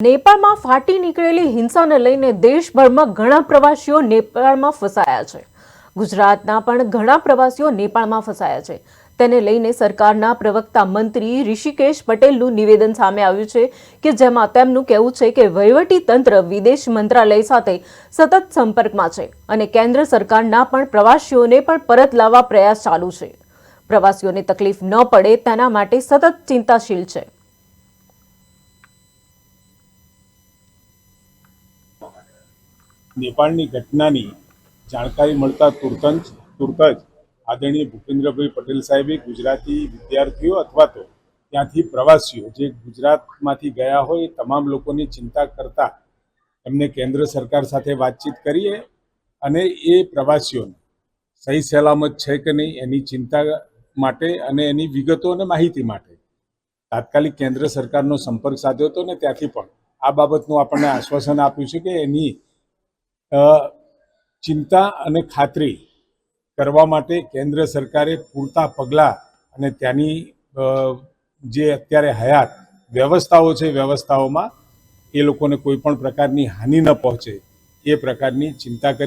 નેપાળમાં ફાટી નીકળેલી હિંસાને લઈને દેશભરમાં ઘણા પ્રવાસીઓ નેપાળમાં ફસાયા છે. ગુજરાતના પણ ઘણા પ્રવાસીઓ નેપાળમાં ફસાયા છે. તેને લઈને સરકારના પ્રવક્તા મંત્રી ઋષિકેશ પટેલનું નિવેદન સામે આવ્યું છે કે જેમાં તેમનું કહેવું છે કે વહીવટી તંત્ર વિદેશ મંત્રાલય સાથે સતત સંપર્કમાં છે અને કેન્દ્ર સરકારના પણ પ્રવાસીઓને પણ પરત લાવવા પ્રયાસ ચાલુ છે. પ્રવાસીઓને તકલીફ ન પડે તેના માટે સતત ચિંતાશીલ છે. નેપાળની ઘટનાની જાણકારી મળતા તુરત જ તુરત જ આદરણીય ભૂપેન્દ્રભાઈ પટેલ સાહેબે ગુજરાતી વિદ્યાર્થીઓ અથવા તો ત્યાંથી પ્રવાસીઓ જે ગુજરાતમાંથી ગયા હોય એ તમામ લોકોની ચિંતા કરતા એમને કેન્દ્ર સરકાર સાથે વાતચીત કરીએ અને એ પ્રવાસીઓને સહી સલામત છે કે નહીં એની ચિંતા માટે અને એની વિગતો અને માહિતી માટે તાત્કાલિક કેન્દ્ર સરકારનો સંપર્ક સાધ્યો હતો ને ત્યાંથી પણ આ બાબતનું આપણને આશ્વાસન આપ્યું છે કે એની ચિંતા અને ખાતરી કરવા માટે કેન્દ્ર સરકારે પૂરતા પગલાં અને ત્યાંની જે અત્યારે હયાત વ્યવસ્થાઓ છે, વ્યવસ્થાઓમાં એ લોકોને કોઈ પણ પ્રકારની હાનિ ન પહોંચે એ પ્રકારની ચિંતા કરી